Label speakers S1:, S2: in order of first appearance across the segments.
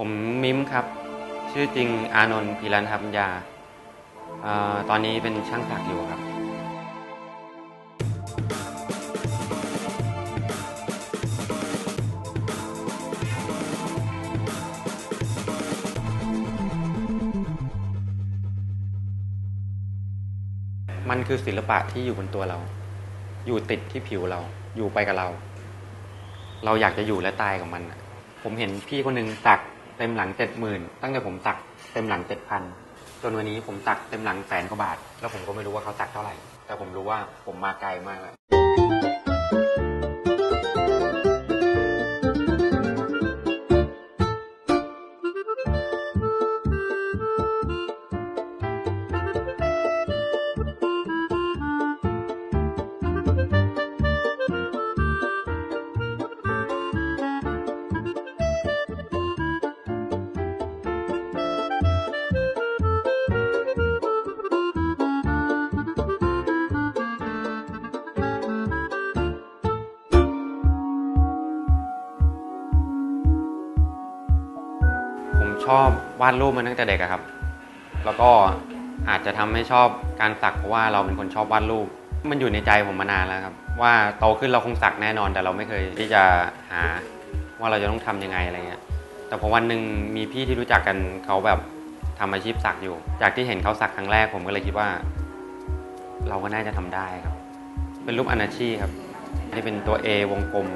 S1: ผมมิมครับ ชื่อจริงอานนท์พีรันทปัญญาออตอนนี้เป็นช่างสักอยู่ครับ มันคือศิลปะที่อยู่บนตัวเรา อยู่ติดที่ผิวเรา อยู่ไปกับเรา เราอยากจะอยู่และตายกับมัน ผมเห็นพี่คนหนึ่งสัก เต็มหลังเจ็ดหมื่นตั้งแต่ผมสักเต็มหลังเจ็ดพันจนวันนี้ผมสักเต็มหลังแสนกว่าบาท แล้วผมก็ไม่รู้ว่าเขาสักเท่าไหร่ แต่ผมรู้ว่าผมมาไกลมากแล้ว ชอบวาดรูปมาตั้งแต่เด็กอะครับ แล้วก็อาจจะทำให้ชอบการสักเพราะว่าเราเป็นคนชอบวาดรูป มันอยู่ในใจผมมานานแล้วครับ ว่าโตขึ้นเราคงสักแน่นอน แต่เราไม่เคยที่จะหาว่าเราจะต้องทำยังไงอะไรเงี้ย แต่พอวันหนึ่งมีพี่ที่รู้จักกันเขาแบบทำอาชีพสักอยู่ จากที่เห็นเขาสักครั้งแรกผมก็เลยคิดว่า เราก็น่าจะทำได้ครับ เป็นรูปอนาชีครับที่เป็นตัว A วงกลม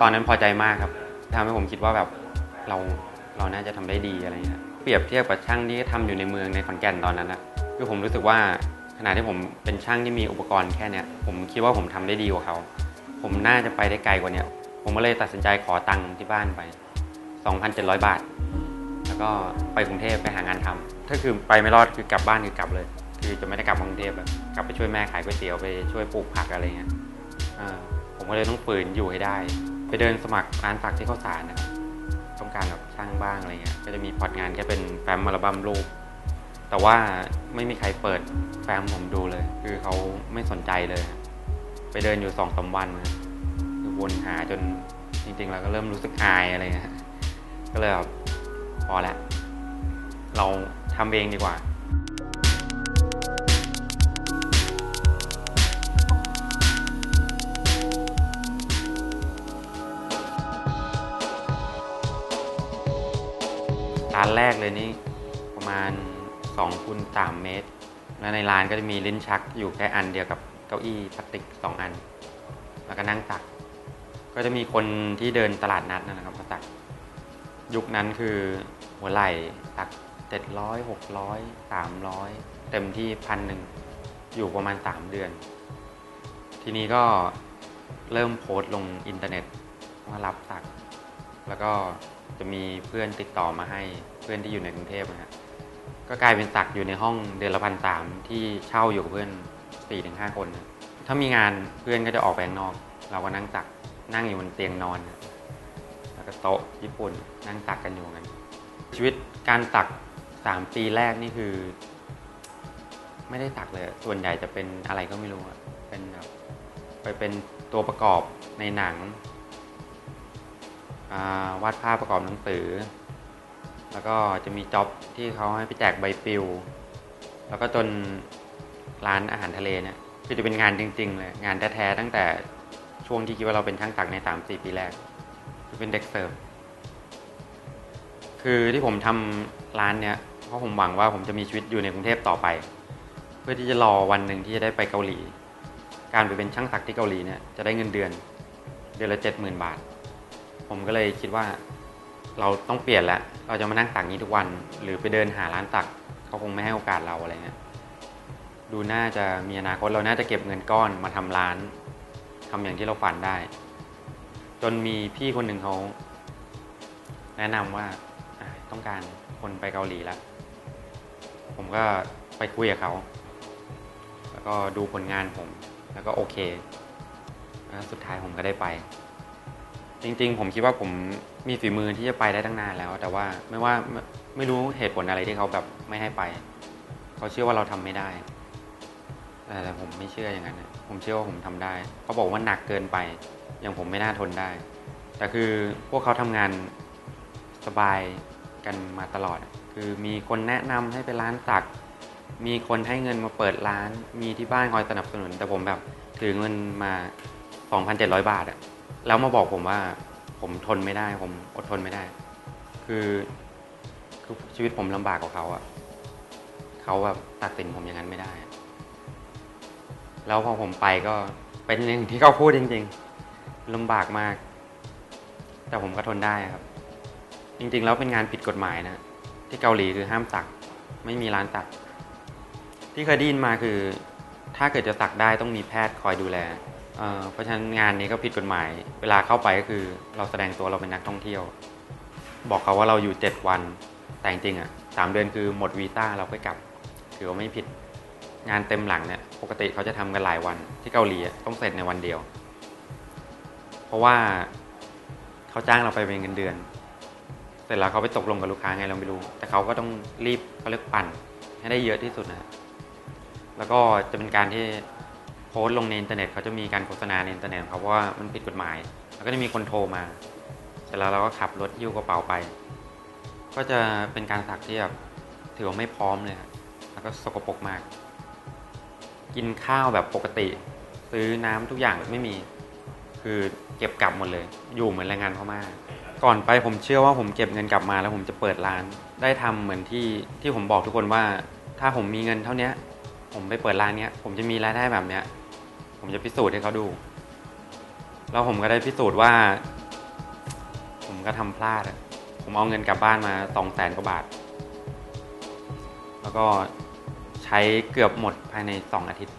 S1: ตอนนั้นพอใจมากครับทำให้ผมคิดว่าแบบเรา เราน่าจะทำได้ดีอะไรเงี้ยเปรียบเทียบกับช่างที่ทำอยู่ในเมืองในขอนแก่นตอนนั้นนะคือผมรู้สึกว่าขณะที่ผมเป็นช่างที่มีอุปกรณ์แค่เนี้ยผมคิดว่าผมทำได้ดีกว่าเขา ผมน่าจะไปได้ไกลกว่าเนี้ยผมก็เลยตัดสินใจขอตังค์ที่บ้านไป 2,700 บาท แล้วก็ไปกรุงเทพไปหางานทำถ้าคือไปไม่รอดคือกลับบ้านคือกลับเลย คือจะไม่ได้กลับกรุงเทพแล้วกลับไปช่วยแม่ขายก๋วยเตี๋ยวไปช่วยปลูกผักอะไรเงี้ยอ่าผมก็เลยต้องฝืนอยู่ให้ได้ ไปเดินสมัครร้านสักที่ข้าวสารนะครับ ต้องการแบบสร้างบ้างอะไรเงี้ยก็จะมีพอร์ตงานแค่เป็นแฟ้มอัลบั้มรูป แต่ว่าไม่มีใครเปิดแฟ้มผมดูเลย คือเขาไม่สนใจเลย ไปเดินอยู่สองสามวันคือวนหาจนจริงๆแล้วก็เริ่มรู้สึกอายอะไรเงี้ยก็เลยแบบพอละเราทำเองดีกว่าานแรกเลยนี่ประมาณ2คูณ3เมตร แล้วในร้านก็จะมีลิ้นชักอยู่แค่อันเดียวกับเก้าอี้พลาสติก2อัน แล้วก็นั่งตัก ก็จะมีคนที่เดินตลาดนัดนะครับมาตัก ยุคนั้นคือหัวไหล่ตัก700 600 300เต็มที่พันหนึ่งอยู่ประมาณ3เดือน ทีนี้ก็เริ่มโพสต์ลงอินเทอร์เน็ตว่ารับสัก แล้วก็จะมีเพื่อนติดต่อมาให้เพื่อนที่อยู่ในกรุงเทพนะฮะก็กลายเป็นสักอยู่ในห้องเดือนละพันสามที่เช่าอยู่กับเพื่อนสี่ถึงห้าคนนะถ้ามีงานเพื่อนก็จะออกไปข้างนอก เราก็นั่งสักนั่งอยู่บนเตียงนอนนะแล้วก็โต๊ะญี่ปุ่นนั่งสักกันอยู่กัน ชีวิตการสักสามปีแรกนี่คือ ไม่ได้สักเลย ส่วนใหญ่จะเป็นอะไรก็ไม่รู้เป็นแบบไปเป็นตัวประกอบในหนัง วาดภาพประกอบหนังสือ แล้วก็จะมีจ็อบที่เขาให้ไปแจกใบปลิว แล้วก็จนร้านอาหารทะเลเนี่ยคือจะเป็นงานจริง ๆ เลย งานแท้ๆตั้งแต่ช่วงที่คิดว่าเราเป็นช่างตักใน3ามสี่ปีแรกคือเป็นเด็กเสิร์ฟคือที่ผมทำร้านเนี้ยเพราะผมหวังว่าผมจะมีชีวิตอยู่ในกรุงเทพต่อไป เพื่อที่จะรอวันหนึ่งที่จะได้ไปเกาหลี การไปเป็นช่างตักที่เกาหลีเนี่ยจะได้เงินเดือน เดือนละเจ็ดหมื่นบาท ผมก็เลยคิดว่าเราต้องเปลี่ยนแล้ว เราจะมานั่งตักนี้ทุกวัน หรือไปเดินหาร้านตักเขาคงไม่ให้โอกาสเราอะไรเงี้ยดูน่าจะมีอนาคตเราน่าจะเก็บเงินก้อนมาทำร้านทำอย่างที่เราฝันได้ จนมีพี่คนหนึ่งเขาแนะนำว่าต้องการคนไปเกาหลีแล้วผมก็ไปคุยกับเขาแล้วก็ดูผลงานผม แล้วก็โอเคแล้วสุดท้ายผมก็ได้ไป จริง ๆ ผมคิดว่าผมมีฝีมือที่จะไปได้ตั้งนานแล้ว แต่ว่าไม่ว่าไม่ไม่รู้เหตุผลอะไรที่เขาแบบไม่ให้ไป เขาเชื่อว่าเราทำไม่ได้แต่แต่ผมไม่เชื่ออย่างนั้นนะผมเชื่อว่าผมทำได้ เขาบอกว่าหนักเกินไป อย่างผมไม่น่าทนได้ แต่คือพวกเขาทำงานสบายกันมาตลอด คือมีคนแนะนำให้ไปร้านสัก มีคนให้เงินมาเปิดร้าน มีที่บ้านคอยสนับสนุน แต่ผมแบบถือเงินมา 2,700 บาทอะ แล้วมาบอกผมว่า ผมทนไม่ได้ ผมอดทนไม่ได้ คือคือชีวิตผมลำบากกว่าเขาอะเขาแบบตัดสินผมอย่างนั้นไม่ได้ แล้วพอผมไปก็เป็นอย่างที่เขาพูดจริง ๆลำบากมาก แต่ผมก็ทนได้ครับ จริง ๆ แล้วเป็นงานผิดกฎหมายนะที่เกาหลีคือห้ามสัก ไม่มีร้านสัก ที่เคยได้ยินมาคือ ถ้าเกิดจะสักได้ต้องมีแพทย์คอยดูแล เพราะฉะนั้นงานนี้ก็ผิดกฎหมาย เวลาเข้าไปก็คือเราแสดงตัวเราเป็นนักท่องเที่ยว บอกเขาว่าเราอยู่ 7 วัน แต่จริงๆอะสามเดือนคือหมดวีซ่าเราก็กลับ ถือว่าไม่ผิด งานเต็มหลังเนี่ยปกติเขาจะทำกันหลายวันที่เกาหลีต้องเสร็จในวันเดียว เพราะว่าเขาจ้างเราไปเป็นเงินเดือน เสร็จแล้วเขาไปตกลงกับลูกค้าไงเราไม่รู้ แต่เขาก็ต้องรีบเขาเรียกปั่นให้ได้เยอะที่สุดนะแล้วก็จะเป็นการที่ โพสต์ลงในอินเทอร์เน็ตเขาจะมีการโฆษณาในอินเทอร์เน็ตของเขาเพราะว่ามันผิดกฎหมาย แล้วก็จะมีคนโทรมา เสร็จแล้วเราก็ขับรถยิ้วกระเป๋าไป ก็จะเป็นการสักที่แบบถือว่าไม่พร้อมเลยครับแล้วก็สกปรกมาก กินข้าวแบบปกติ ซื้อน้ำทุกอย่างไม่มี คือเก็บกลับหมดเลย อยู่เหมือนแรงงานพม่าก่อนไปผมเชื่อว่าผมเก็บเงินกลับมาแล้วผมจะเปิดร้าน ได้ทำเหมือนที่ที่ผมบอกทุกคนว่า ถ้าผมมีเงินเท่าเนี้ยผมไปเปิดร้านเนี้ย ผมจะมีรายได้แบบเนี้ย ผมจะพิสูจน์ให้เขาดู แล้วผมก็ได้พิสูจน์ว่า ผมก็ทำพลาดอะผมเอาเงินกลับบ้านมาสองแสนกว่าบาท แล้วก็ใช้เกือบหมดภายในสองอาทิตย์